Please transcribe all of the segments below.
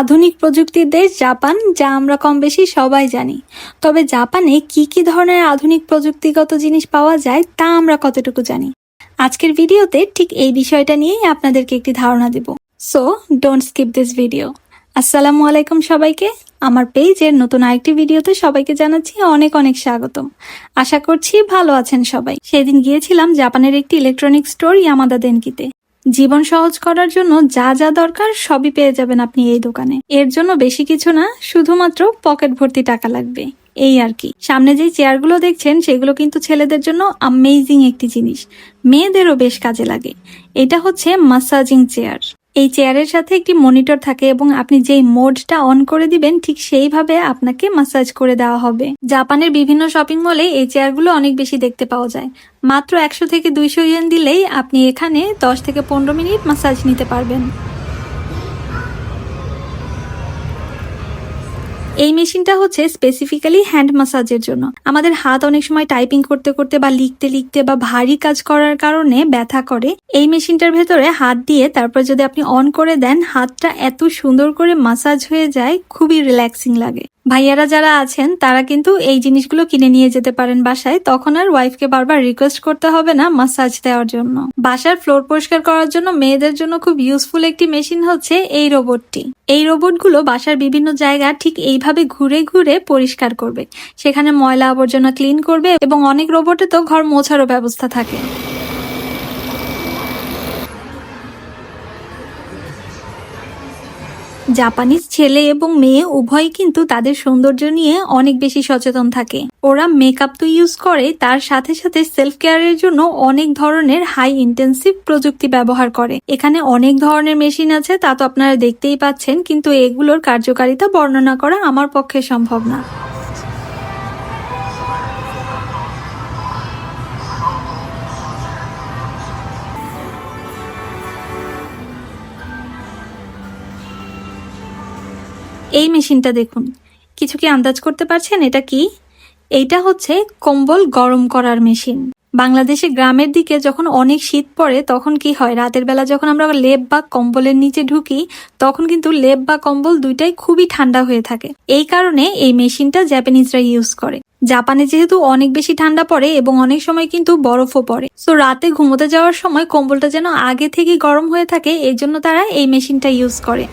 আধুনিক প্রযুক্তির দেশ জাপান, যা আমরা কম বেশি সবাই জানি। তবে জাপানে কি কি ধরনের আধুনিক প্রযুক্তিগত জিনিস পাওয়া যায়, তা আমরা কতটুকু জানি? আজকের ভিডিওতে ঠিক এই বিষয়টা নিয়েই আপনাদেরকে একটি ধারণা দেব। So don't skip this video আসসালামু আলাইকুম সবাইকে। আমার পেজের নতুন আরেকটি ভিডিওতে সবাইকে জানাচ্ছি অনেক অনেক স্বাগতম। আশা করছি ভালো আছেন সবাই। সেদিন গিয়েছিলাম জাপানের একটি ইলেকট্রনিক স্টোর ইয়ামাদা দেনকিতে জীবন সহজ করার জন্য যা যা দরকার সবই পেয়ে যাবেন আপনি এই দোকানে। এর জন্য বেশি কিছু না, শুধুমাত্র পকেট ভর্তি টাকা লাগবে। এই আর কি। সামনে যে চেয়ারগুলো দেখছেন, সেগুলো কিন্তু ছেলেদের জন্য আমেজিং একটি জিনিস। মেয়েদেরও বেশ কাজে লাগে। এটা হচ্ছে মাসাজিং চেয়ার এই চেয়ারের সাথে একটি মনিটর থাকে এবং আপনি যেই মোডটা অন করে দিবেন, ঠিক সেইভাবে আপনাকে মাসাজ করে দেওয়া হবে। জাপানের বিভিন্ন শপিং মলে এই চেয়ারগুলো অনেক বেশি দেখতে পাওয়া যায়। মাত্র একশো থেকে দুইশো ইয়েন দিলেই আপনি এখানে দশ থেকে পনেরো মিনিট মাসাজ নিতে পারবেন। এই মেশিনটা হচ্ছে স্পেসিফিক্যালি হ্যান্ড মাসাজের জন্য। আমাদের হাত অনেক সময় টাইপিং করতে করতে বা লিখতে লিখতে বা ভারী কাজ করার কারণে ব্যথা করে। এই মেশিনটার ভেতরে হাত দিয়ে তারপর যদি আপনি অন করে দেন, হাতটা এত সুন্দর করে মাসাজ হয়ে যায়, খুবই রিল্যাক্সিং লাগে। ভাইয়ারা যারা আছেন, তারা কিন্তু এই জিনিসগুলো কিনে নিয়ে যেতে পারেন বাসায়। তখন আর ওয়াইফকে বারবার রিকোয়েস্ট করতে হবে না মাসাজ দেওয়ার জন্য। বাসার ফ্লোর পরিষ্কার করার জন্য মেয়েদের জন্য খুব ইউজফুল একটি মেশিন হচ্ছে এই রোবটটি এই রোবটগুলো বাসার বিভিন্ন জায়গা ঠিক এইভাবে ঘুরে ঘুরে পরিষ্কার করবে। সেখানে ময়লা আবর্জনা ক্লিন করবে এবং অনেক রোবটে তো ঘর মোছারও ব্যবস্থা থাকে। জাপানিজ ছেলে এবং মেয়ে উভয় কিন্তু তাদের সৌন্দর্য নিয়ে অনেক বেশি সচেতন থাকে। ওরা মেকআপ তো ইউজ করে, তার সাথে সাথে সেলফ কেয়ারের জন্য অনেক ধরনের হাই ইন্টেন্সিভ প্রযুক্তি ব্যবহার করে। এখানে অনেক ধরনের মেশিন আছে, তা তো আপনারা দেখতেই পাচ্ছেন, কিন্তু এগুলোর কার্যকারিতা বর্ণনা করা আমার পক্ষে সম্ভব না। এই মেশিনটা দেখুন। কিছু কি আন্দাজ করতে পারছেন? এটা কি? এইটা হচ্ছে কম্বল গরম করার মেশিন। বাংলাদেশে গ্রামের দিকে যখন অনেক শীত পড়ে, তখন কি হয়? রাতের বেলা যখন আমরা লেপ বা কম্বলের নিচে ঢুকি, তখন কিন্তু লেপ বা কম্বল দুইটাই খুবই ঠান্ডা হয়ে থাকে। এই কারণে এই মেশিনটা জাপানিজরা ইউজ করে। জাপানে যেহেতু অনেক বেশি ঠান্ডা পড়ে এবং অনেক সময় কিন্তু বরফও পড়ে। তো রাতে ঘুমোতে যাওয়ার সময় কম্বলটা যেন আগে থেকে গরম হয়ে থাকে এই জন্য তারা এই মেশিনটা ইউজ করে।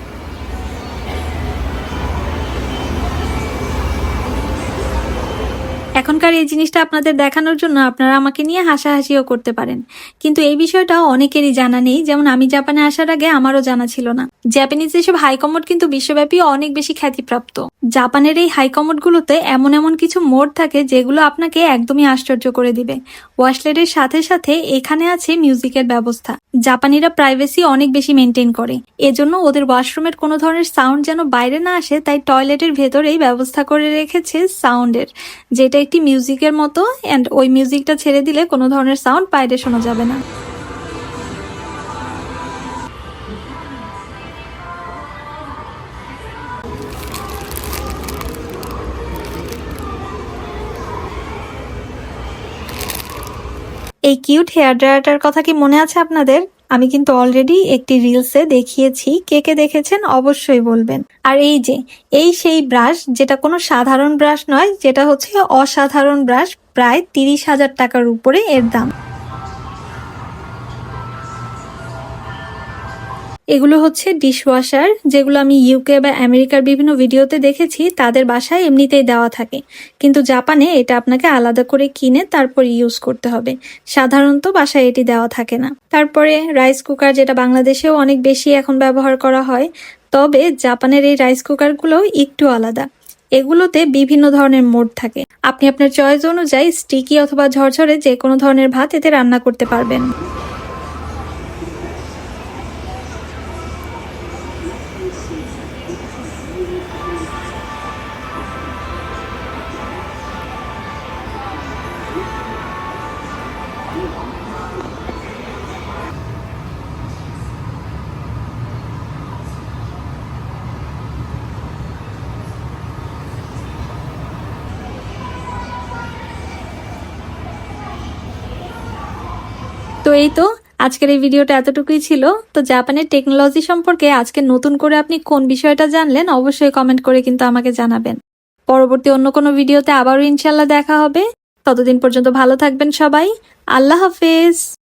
এখনকার এই জিনিসটা আপনাদের দেখানোর জন্য আপনারা আমাকে নিয়ে হাসাহাসিও করতে পারেন। কিন্তু এই বিষয়টা অনেকেরই জানা নেই। যেমন আমি জাপানে আসার আগে আমারও জানা ছিল না। জাপানিজ এসব হাইকমোড কিন্তু বিশ্বব্যাপী অনেক বেশি খ্যাতিপ্রাপ্ত। জাপানের এই হাইকমোডগুলোতে এমন এমন কিছু মোড থাকে যেগুলো আপনাকে একদমই আশ্চর্য করে দিবে। ওয়াশলেটের সাথে সাথে এখানে আছে মিউজিকের ব্যবস্থা। জাপানিরা প্রাইভেসি অনেক বেশি মেনটেন করে। এজন্য ওদের ওয়াশরুমের কোনো ধরনের সাউন্ড যেন বাইরে না আসে, তাই টয়লেটের ভেতরেই ব্যবস্থা করে রেখেছে সাউন্ডের, যেটা একটি মিউজিকের মতো অ্যান্ড ওই মিউজিকটা ছেড়ে দিলে কোনো ধরনের সাউন্ড বাইরে শোনা যাবে না। এই কিউট হেয়ার ড্রায়ারটার কথা কি মনে আছে আপনাদের? আমি কিন্তু অলরেডি একটি রিলসে দেখিয়েছি। কে কে দেখেছেন অবশ্যই বলবেন। আর এই যে, এই সেই ব্রাশ যেটা কোনো সাধারণ ব্রাশ নয়, যেটা হচ্ছে অসাধারণ ব্রাশ প্রায় তিরিশ হাজার টাকার উপরে এর দাম। এগুলো হচ্ছে ডিশওয়াশার যেগুলো আমি ইউকে বা আমেরিকার বিভিন্ন ভিডিওতে দেখেছি, তাদের বাসায় এমনিতেই দেওয়া থাকে। কিন্তু জাপানে এটা আপনাকে আলাদা করে কিনে তারপর ইউজ করতে হবে। সাধারণত বাসায় এটি দেওয়া থাকে না। তারপরে রাইস কুকার যেটা বাংলাদেশেও অনেক বেশি এখন ব্যবহার করা হয়, তবে জাপানের এই রাইস কুকারগুলো একটু আলাদা। এগুলোতে বিভিন্ন ধরনের মোড থাকে। আপনি আপনার চয়েস অনুযায়ী স্টিকি অথবা ঝরঝরে যে কোনো ধরনের ভাত এতে রান্না করতে পারবেন। এই তো, আজকের এই ভিডিওটা এতটুকুই ছিল। তো জাপানের টেকনোলজি সম্পর্কে আজকে নতুন করে আপনি কোন বিষয়টা জানলেন অবশ্যই কমেন্ট করে কিন্তু আমাকে জানাবেন। পরবর্তী অন্য কোনো ভিডিওতে আবারও ইনশাল্লাহ দেখা হবে। ততদিন পর্যন্ত ভালো থাকবেন সবাই। আল্লাহ হাফেজ।